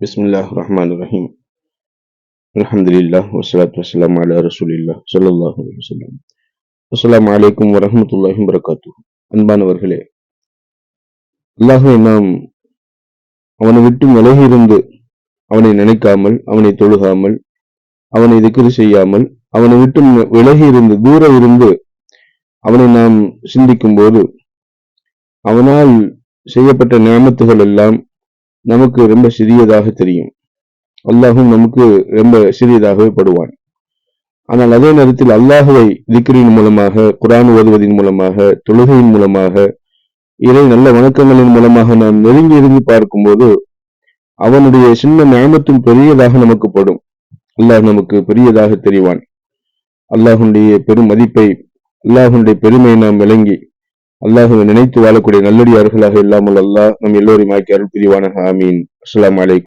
பிஸ்மில்லாஹ் ரஹ்மான் ரஹீம் அலமதுல்லா வசலாத் வசலாம் அலா ரசூலில்லா சொல்லல்லாஹு வசலாம் அஸ்லாம் அலைக்கும் வரமத்துல்லாஹி வரகாத்து அன்பானவர்களே அல்லாஹுவை நாம் அவனை விட்டு விலகியிருந்து அவனை நினைக்காமல் அவனை தொழுகாமல் அவனை திக்கிரி செய்யாமல் அவனை விட்டு விலகி இருந்து தூரம் இருந்து அவனை நாம் சிந்திக்கும் போது அவனால் செய்யப்பட்ட நியமத்துகள் எல்லாம் நமக்கு ரொம்ப சிறியதாக தெரியும். அல்லாஹும் நமக்கு ரொம்ப சிறியதாகவே படுவான். ஆனால் அதே நேரத்தில் அல்லாஹுவை திக்ரின் மூலமாக குரான் ஓதுவதின் மூலமாக தொழுகையின் மூலமாக இறை நல்ல வணக்கங்களின் மூலமாக நாம் நெருங்கி இருந்து பார்க்கும்போது அவனுடைய சின்ன நியமத்தும் பெரியதாக நமக்கு படும். அல்லாஹ் நமக்கு பெரியதாக தெரிவான். அல்லாஹுடைய பெரும் மதிப்பை அல்லாஹுடைய பெருமை நாம் விளங்கி அல்லாஹுவை நினைத்து வாழக்கூடிய நல்லடியார்களாக இல்லாமல் அல்லாஹ் நம் எல்லோரையும் ஆக்கி அருள் பிரிவானாக. ஆமீன். அஸ்லாம் அலைக்கும்.